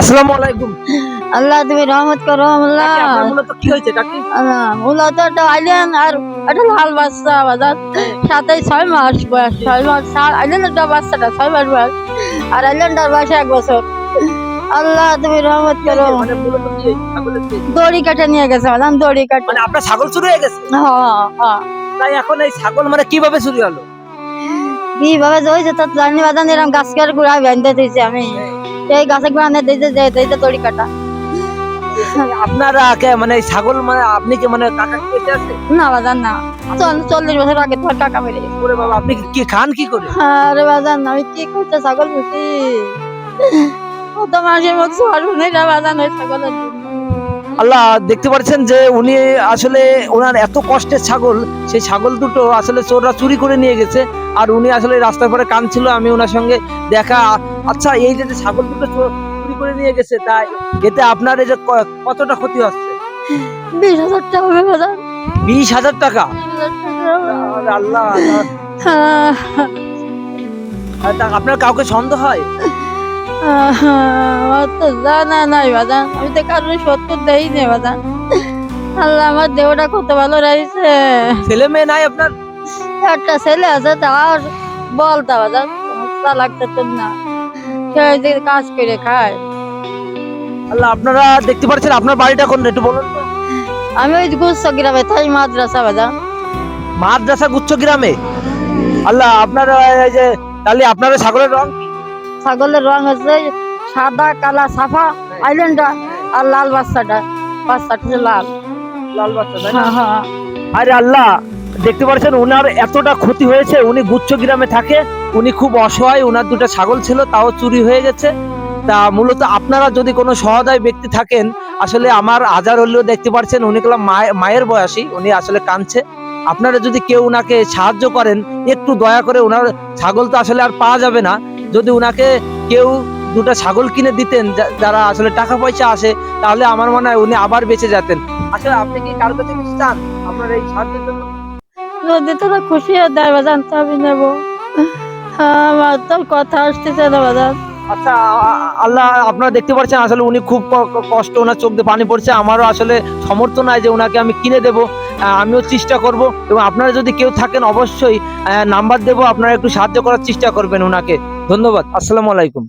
আসসালামু আলাইকুম। আল্লাহ তুমি রহমত করো আল্লাহ। আপনার মূলত কি হয়েছে কাকি? আল্লাহ মূলত একটা আইলেন আর একটা লাল বাচ্চা বাজার। সাথে ছয় মাস বয়স ছয় মাস আইলেন একটা বাচ্চাটা ছয় মাস বয়স। আর বয়স এক বছর। আল্লাহ তুমি রহমত করো। মানে? দড়ি কাটে নিয়ে গেছে বাজান দড়ি কাটে। মানে আপনার ছাগল চুরি হয়ে গেছে? হ্যাঁ হ্যাঁ। তাই এখন এই ছাগল মানে কীভাবে চুরি হলো? কীভাবে তো জানি বাজান এরকম গাছ কার গুড়া বেঁধে দিয়েছি আমি। এই গাছে যে দিয়েছে দড়ি কাটা। আপনারা কে- মানে ছাগল মানে আপনি কি মানে কাকা কি আছে? না বাজান না। চল- চল্লিশ বছর আগে তোমার কাকা মেরে ওরে বাবা আপনি কি- খান কি করে? আরে বাজান আমি কি করতে ছাগল পুষি? কত মাসের মতো ছাড়বো না ওই ছাগলের আল্লাহ দেখতে পাচ্ছেন যে উনি আসলে ওনার এত কষ্টের ছাগল সেই ছাগল দুটো আসলে চোররা চুরি করে নিয়ে গেছে। আর উনি আসলে রাস্তার পরে কাঁদছিল আমি ওনার সঙ্গে দেখা। আচ্ছা এই যে ছাগল দুটো চুরি করে নিয়ে গেছে তাই এতে আপনার এই যে কতটা ক্ষতি হচ্ছে? বিশ হাজার টাকা বিশ হাজার টাকা? আল্লাহ আপনার কাউকে সন্দেহ হয়? আমার তো জানা নাই বাজান আমি তো কারোর সত্তর দেই নে বাজান আল্লাহ আমার দেহটা কত ভালো রয়েছে। ছেলে মেয়ে নাই আপনার? একটা ছেলে আছে তার বলতা বাজান সমস্যা লাগছে না। সে ওই যে কাজ করে খায়। আল্লাহ আপনারা দেখতে পাচ্ছেন আপনার বাড়িটা কোন একটু বলুন তো। আমি ওই গুচ্ছ গ্রামে তাই মাদ্রাসা বাজান মাদ্রাসা গুচ্ছ গ্রামে? আল্লাহ আপনারা এই যে তাহলে আপনারা ছাগলের রং ছাগলের রং হচ্ছে সাদা কালা সাফা আইল্যান্ডটা আর লাল বাচ্চাটা। বাচ্চাটা হচ্ছে লাল। লাল বাচ্চা তাই না? হ্যাঁ, হ্যাঁ। আরে আল্লাহ দেখতে পাচ্ছেন ওনার এতটা ক্ষতি হয়েছে, উনি গুচ্ছ গ্রামে থাকে, উনি খুব অসহায় ওনার দুটো ছাগল ছিল, তাও চুরি হয়ে গেছে তা মূলত আপনারা যদি কোনো সহদায় ব্যক্তি থাকেন, আসলে আমার আজার হলেও দেখতে পাচ্ছেন, উনি কলাম মায়ের বয়সী, উনি আসলে কাঁদছে। আপনারা যদি কেউ ওনাকে সাহায্য করেন, একটু দয়া করে ওনার ছাগল তো আসলে আর পাওয়া যাবে না। যদি ওনাকে কেউ দুটো ছাগল কিনে দিতেন যারা আসলে টাকা পয়সা আসে, তাহলে আমার মনে হয় উনি আবার বেঁচে যেতেন। আসলে আপনি কি কাছে কিছু চান? আপনার এই সাহায্যের জন্য যদি তোরা খুশি হয়ে দেয় বাজান তো আমি নেব। আমার তো কথা আসতেছে না বাজান। আচ্ছা আল্লাহ আপনারা দেখতে পাচ্ছেন, আসলে উনি খুব কষ্ট ওনার চোখ দিয়ে পানি পড়ছে। আমারও আসলে সমর্থ নাই যে ওনাকে আমি কিনে দেব। আমিও চেষ্টা করব। এবং আপনারা যদি কেউ থাকেন, অবশ্যই নাম্বার দেবো। আপনারা একটু সাহায্য করার চেষ্টা করবেন ওনাকে ধন্যবাদ। আসসালামু আলাইকুম।